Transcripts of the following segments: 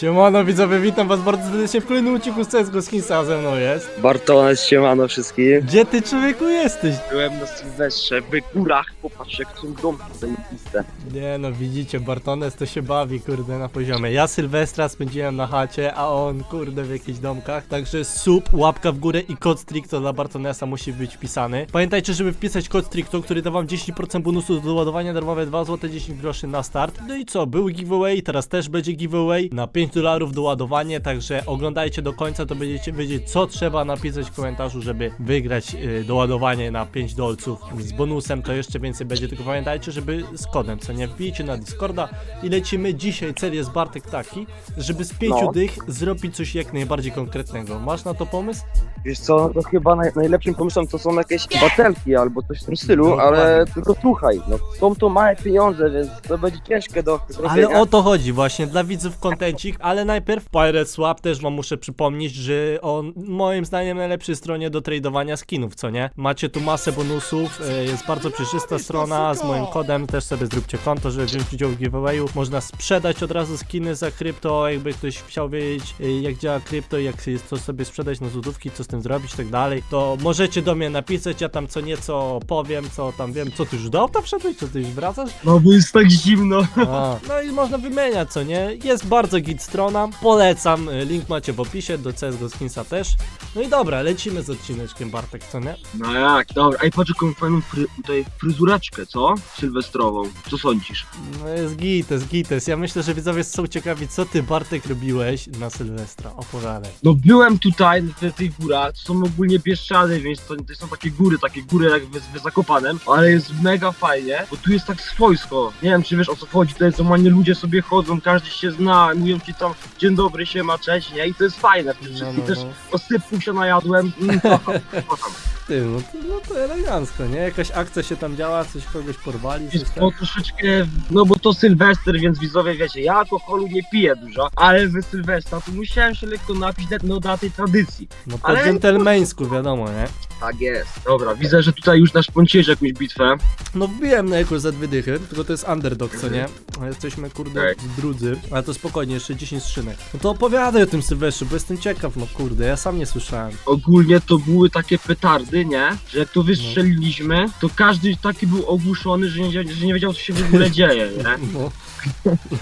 Siemano widzowie, witam was bardzo serdecznie w kolejnym odcinku z CSGO Skinsa, ze mną jest. Bartones, siemano wszystkim. Gdzie ty człowieku jesteś? Byłem na Sylwestrze, w górach, popatrz jak są domki zajebiste. Nie no, widzicie, Bartones to się bawi, kurde, na poziomie. Ja Sylwestra spędziłem na chacie, a on, kurde, w jakichś domkach. Także sub, łapka w górę i kod stricto dla Bartonesa musi być wpisany. Pamiętajcie, żeby wpisać kod stricto, który da wam 10% bonusu do ładowania, darmowe 2 zł 10 groszy na start. No i co, był giveaway, teraz też będzie giveaway na 5 dolarów do ładowania, także oglądajcie do końca, to będziecie wiedzieć, co trzeba napisać w komentarzu, żeby wygrać y, doładowanie na 5 dolców. Z bonusem to jeszcze więcej będzie, tylko pamiętajcie, żeby z kodem, co nie, wbijcie na Discorda i lecimy dzisiaj. Cel jest Bartek taki, żeby z pięciu No. dych zrobić coś jak najbardziej konkretnego. Masz na to pomysł? Wiesz co, to chyba naj, najlepszym pomysłem to są jakieś batelki albo coś w tym stylu, Dokładnie. ale tylko słuchaj, no są to małe pieniądze, więc to będzie ciężkie do Ale zrobienia. o to chodzi właśnie, dla widzów kontencik, ale najpierw Pirate Swap też wam muszę przypomnieć, że on moim zdaniem najlepszej stronie do tradowania skinów, co nie? Macie tu masę bonusów, e, jest bardzo przejrzysta strona, z moim kodem też sobie zróbcie konto, żeby wziąć udział w giveawayu. Można sprzedać od razu skiny za krypto, jakby ktoś chciał wiedzieć e, jak działa krypto i jak jest to sobie sprzedać na złotówki, co z tym zrobić i tak dalej, to możecie do mnie napisać, ja tam co nieco powiem, co tam wiem, co ty już do auta wszedłeś, co ty już wracasz? No bo jest tak zimno. A, no i można wymieniać, co nie? Jest bardzo git strona, polecam, y, link macie w opisie, do CSGO Skinsa też. No i dobra, lecimy z odcineczkiem Bartek, co nie? No jak, dobra. Ej, patrz jaką fajną fry, tutaj fryzureczkę, co? Sylwestrową. Co sądzisz? No jest gites, gites. Ja myślę, że widzowie są ciekawi, co ty Bartek robiłeś na Sylwestra, opowiadaj. No byłem tutaj, na tych- tych to są ogólnie Bieszczady, więc to, to są takie góry, takie góry jak w, w Zakopanem, ale jest mega fajnie, bo tu jest tak swojsko. Nie wiem, czy wiesz o co chodzi, tutaj normalnie ludzie sobie chodzą, każdy się zna, mówią ci tam dzień dobry, siema, cześć, nie? I to jest fajne. No, No, no, też osypku się najadłem, mm, kocham, kocham. Ty, no to, no to elegancko, nie? Jakaś akcja się tam działa, coś kogoś porwali, coś to troszeczkę, no bo to Sylwester, więc widzowie wiecie, ja alkoholu nie piję dużo, ale wy Sylwestra to musiałem się lekko napić no dla tej tradycji. No po ale- dżentelmeńsku, wiadomo, nie? Tak jest. Dobra, widzę, że tutaj już nasz pącisz jakąś bitwę. No wbiłem na jakoś za dwie dychy, tylko to jest underdog, co nie? A Jesteśmy kurde drudzy, ale to spokojnie, jeszcze 10 skrzynek. No to opowiadaj o tym Sylwestrze, bo jestem ciekaw, no kurde, ja sam nie słyszałem. Ogólnie to były takie petardy, nie? Że jak to wystrzeliliśmy, to każdy taki był ogłuszony, że nie, że nie wiedział co się w ogóle dzieje, nie? No.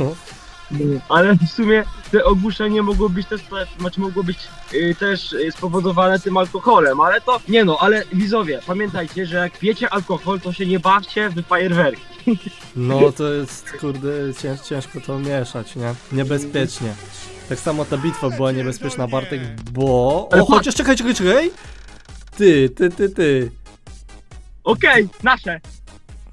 no. Ale w sumie te ogłuszenie mogło być też, znaczy mogło być y, też y, spowodowane tym alkoholem, ale to, nie no, ale widzowie, pamiętajcie, że jak pijecie alkohol, to się nie bawcie w fajerwerki. No to jest, kurde, cięż, ciężko to mieszać, nie? Niebezpiecznie. Tak samo ta bitwa była niebezpieczna, Bartek, bo... O, chociaż czekaj, czekaj, czekaj! Ty, ty, ty, ty. Okej, nasze!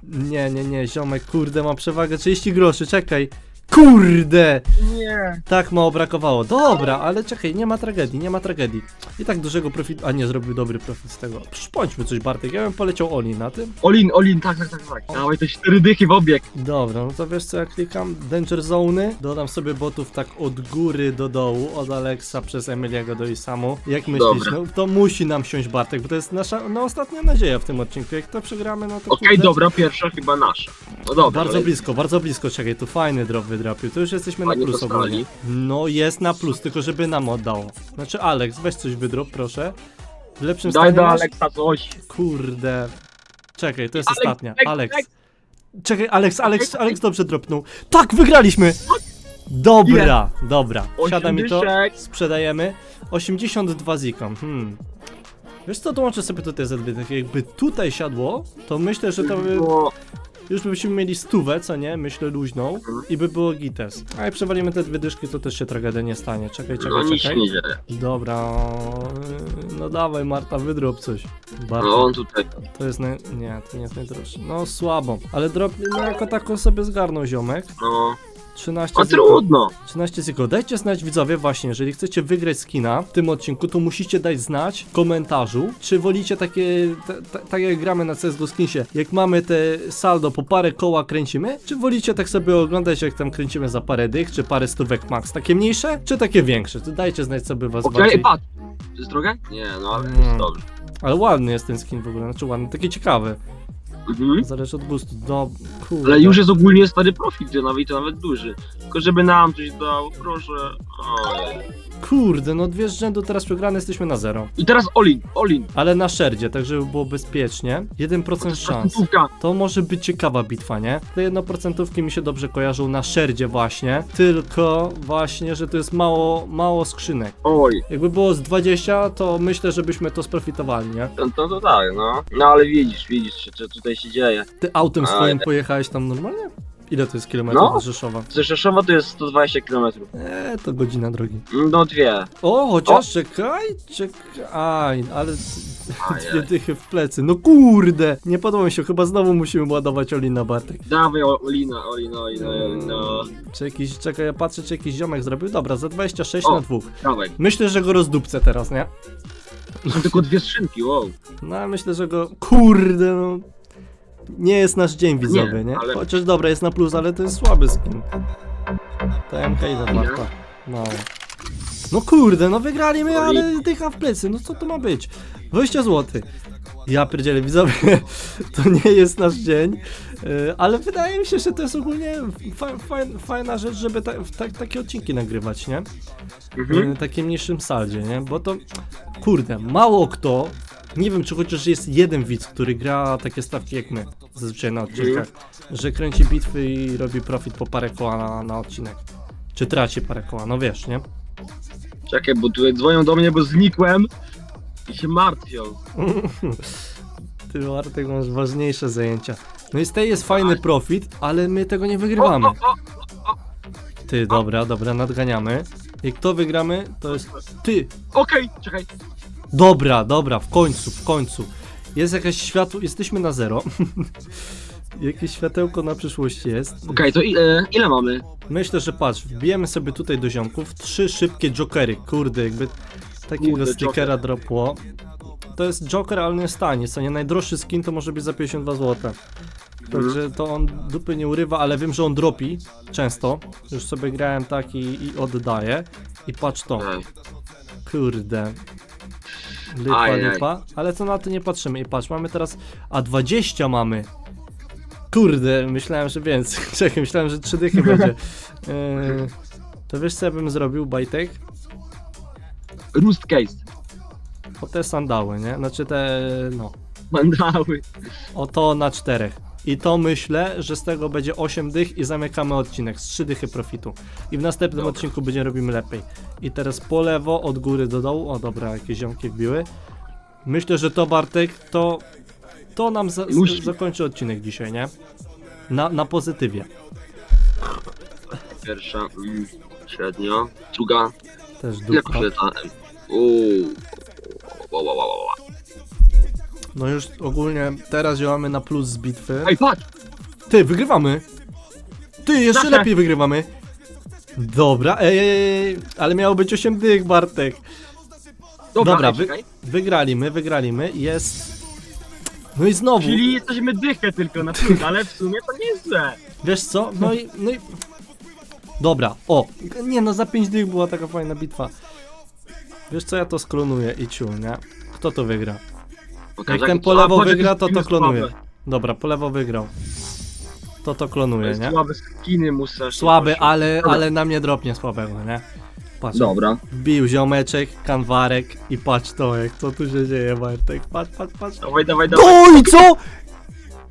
Nie, nie, nie, ziomek, kurde, mam przewagę 30 groszy, czekaj. Kurde! Nie. Tak mało brakowało. Dobra, ale czekaj, nie ma tragedii, nie ma tragedii. I tak dużego profitu. A nie, zrobił dobry profit z tego. Przypąćmy coś, Bartek. Ja bym poleciał Oli na tym. Olin, Olin, tak, tak, tak, tak. Dawaj te cztery dychy w obieg. Dobra, no to wiesz co, ja klikam Danger Zone, dodam sobie botów tak od góry do dołu, od Alexa przez Emiliego do Isamu. Jak myślisz, Dobra. no to musi nam siąść Bartek, bo to jest nasza no, ostatnia nadzieja w tym odcinku. Jak to przegramy, no to Okej, kurde, dobra, pierwsza chyba nasza. No dobra. Bardzo ale- blisko, bardzo blisko, czekaj, tu fajny drop wydrapił, to już jesteśmy na Fajnie plus ogólnie. No jest na plus, tylko żeby nam oddało. Znaczy Alex, weź coś wydrop, proszę. W lepszym Daj stanie do masz? Aleksa coś. Kurde. Czekaj, to jest Alex, ostatnia. Alex, Alex. Alex. Czekaj, Alex, Alex, Alex dobrze dropnął. Tak, wygraliśmy! Dobra, dobra. Siada mi to, sprzedajemy. 82 zikon, hmm. Wiesz co, dołączę sobie tutaj Z2, tak jakby tutaj siadło, to myślę, że to by... No, Już byśmy mieli stówę, co nie? Myślę luźną i by było gites. A jak przewalimy te dwie dyszki, to też się tragedia nie stanie. Czekaj, no czekaj, nic się czekaj. nie dzieje. Dobra, no dawaj Marta, wydrop coś. Bardzo. No on tutaj. To jest naj... nie, to nie jest najdroższy. No słabo, ale drop, no jako taką sobie zgarnął ziomek. No. 13 A ziko. trudno. 13 ziko. Dajcie znać widzowie właśnie, jeżeli chcecie wygrać skina w tym odcinku, to musicie dać znać w komentarzu, czy wolicie takie, ta- ta- tak jak gramy na CSGO Skinsie, jak mamy te saldo po parę koła kręcimy, czy wolicie tak sobie oglądać jak tam kręcimy za parę dych, czy parę stówek max, takie mniejsze, czy takie większe, to dajcie znać by was Okej, patrz. To jest droga? Nie, no ale Nie. jest dobrze. Ale ładny jest ten skin w ogóle, znaczy ładny, taki ciekawy. Mhm. Zależy od gustu. No, kurde. Ale już jest ogólnie stary profit, to nawet, to nawet duży. Tylko żeby nam coś dał, proszę. Ojej. Kurde, no dwie z rzędu teraz przegrane, jesteśmy na zero. I teraz Olin, Olin. Ale na szerdzie, tak żeby było bezpiecznie. 1% szans. Procentówka. To może być ciekawa bitwa, nie? Te jednoprocentówki mi się dobrze kojarzą na szerdzie właśnie. Tylko właśnie, że to jest mało, mało skrzynek. Oj. Jakby było z 20, to myślę, że byśmy to sprofitowali, nie? No to, to tak, no. No ale widzisz, widzisz, co tutaj się dzieje. Ty autem Ale- swoim pojechałeś tam normalnie? Ile to jest kilometrów No. do Rzeszowa? Z Rzeszowa to jest 120 km. Eee, to godzina drogi. No dwie. O, chociaż czekaj, czekaj, ale dwie dychy w plecy. No kurde, nie podoba mi się, chyba znowu musimy ładować Olina Bartek. Dawaj o- Olina, Olina, Olina, Olina. Czy jakiś, czekaj, ja patrzę, czy jakiś ziomek zrobił. Dobra, za 26 O. na dwóch. Dawaj. Myślę, że go rozdupcę teraz, nie? Są tylko dwie skrzynki, wow. No, myślę, że go, kurde, no... Nie jest nasz dzień widzowy, nie? Nie, ale- Chociaż dobra, jest na plus, ale to jest słaby skin. Ta MK ile Ile? warta? No. No kurde, no wygraliśmy, No i- ale dycha w plecy, no co to ma być? 20 zł. Ja pierdzielę, widzowie, to nie jest nasz dzień, yy, ale wydaje mi się, że to jest ogólnie fa fa fajna rzecz, żeby ta ta takie odcinki nagrywać, nie? Mhm. w takim mniejszym saldzie, nie? Bo to, kurde, mało kto, nie wiem czy chociaż jest jeden widz, który gra takie stawki jak my, zazwyczaj na odcinkach, że kręci bitwy i robi profit po parę koła na, na odcinek. Czy traci parę koła, no wiesz, nie? Czekaj, bo tutaj dzwonią do mnie, bo znikłem i się martwią. Ty Bartek masz ważniejsze zajęcia. No i z tej jest fajny profit, ale my tego nie wygrywamy. Ty, dobra, dobra, nadganiamy. Jak to wygramy, to jest... Ty, Okej, czekaj. Dobra, dobra, w końcu, w końcu. Jest jakaś światło, jesteśmy na zero. Jakieś światełko na przyszłość jest. Okej, to i, e, ile mamy? Myślę, że patrz, wbijemy sobie tutaj do ziomków trzy szybkie jokery. Kurde, jakby takiego Kurde, stickera dropło. To jest joker, ale nie stanie. Co nie najdroższy skin to może być za 52 zł. Także to on dupy nie urywa, ale wiem, że on dropi często. Już sobie grałem tak i, i oddaję. I patrz to. Ej, Kurde. Lipa, Ajaj. lipa. Ale co na to nie patrzymy. I patrz, mamy teraz. A 20 mamy. Kurde, myślałem, że więcej. Czekaj, myślałem, że 3 dychy będzie. Yy, to wiesz co ja bym zrobił, Bajtek? Roost case. O te sandały, nie? Znaczy te, no. Mandały. O to na czterech. I to myślę, że z tego będzie 8 dych i zamykamy odcinek z 3 dychy profitu. I w następnym Dobra. odcinku będziemy robimy lepiej. I teraz po lewo, od góry do dołu. O dobra, jakieś ziomki wbiły. Myślę, że to Bartek, to to nam za, z, zakończy odcinek dzisiaj, nie? Na, na pozytywie. Pierwsza, mm, średnio. Druga, Też ile dupa. kosztuje ta? Uuu. Wow, wow, wow, wow. No już ogólnie teraz działamy na plus z bitwy. Ej, patrz! Ty, wygrywamy! Ty, jeszcze lepiej wygrywamy! Dobra, ej, ej, ej, ale miało być 8 dych, Bartek. Dobra, Dobra, wy, czekaj. wygraliśmy, wygraliśmy, jest... No i znowu, Czyli jesteśmy dychę tylko na plus, ale w sumie to nie jest źle. wiesz co, no i, no i... Dobra, o, nie no, za 5 dych była taka fajna bitwa. Wiesz co, ja to sklonuję i ciu, nie? Kto to wygra? Jak ten po lewo wygra, to to klonuje. Dobra, po lewo wygrał. To to klonuje, nie? Słabe skiny muszę. Słaby, ale, ale na mnie dropnie słabego, nie? Patrz, Dobra. wbił ziomeczek, kanwarek i patrz to, jak co tu się dzieje, Bartek, patrz, patrz, patrz. Dawaj, dawaj, dawaj. No i co?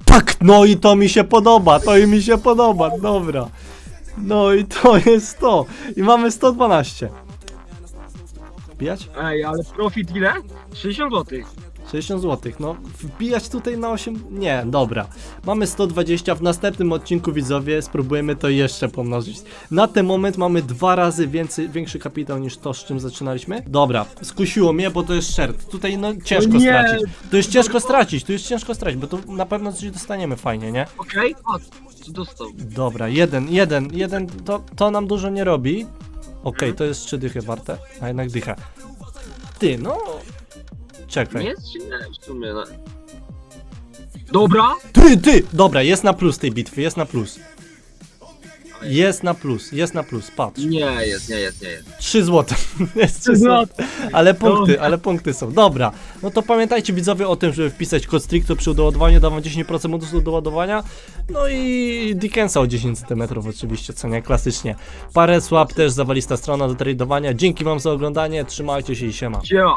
Tak, no i to mi się podoba, to i mi się podoba, dobra. No i to jest to. I mamy 112. Wbijać? Ej, ale profit ile? 60 zł. 60 zł, no wbijać tutaj na 8, nie, dobra. Mamy 120, w następnym odcinku widzowie spróbujemy to jeszcze pomnożyć. Na ten moment mamy dwa razy więcej, większy kapitał niż to, z czym zaczynaliśmy. Dobra, skusiło mnie, bo to jest szert. Tutaj no ciężko nie. stracić. To jest ciężko stracić, to jest ciężko stracić, bo to na pewno coś dostaniemy fajnie, nie? Okej. Co dostał? Dobra, jeden, jeden, jeden, to, to nam dużo nie robi. Okej, to jest trzy dychy warte, a jednak dycha. Ty, no... Czekaj. Nie jest nie? W sumie, no. Dobra. Ty, ty! Dobra, jest na plus tej bitwy, jest na plus. Jest na plus, jest na plus, patrz. Nie jest, nie jest, nie jest. 3 złote. Jest Trzy 3 złote. Ale punkty, Dobra. ale punkty są. Dobra. No to pamiętajcie widzowie o tym, żeby wpisać kod stricto przy doładowaniu, da wam 10% bonusu do ładowania. No i Dickensa o 10 cm oczywiście, co nie, klasycznie. Parę słab też zawalista strona do tradowania. Dzięki wam za oglądanie, trzymajcie się i siema. Siema.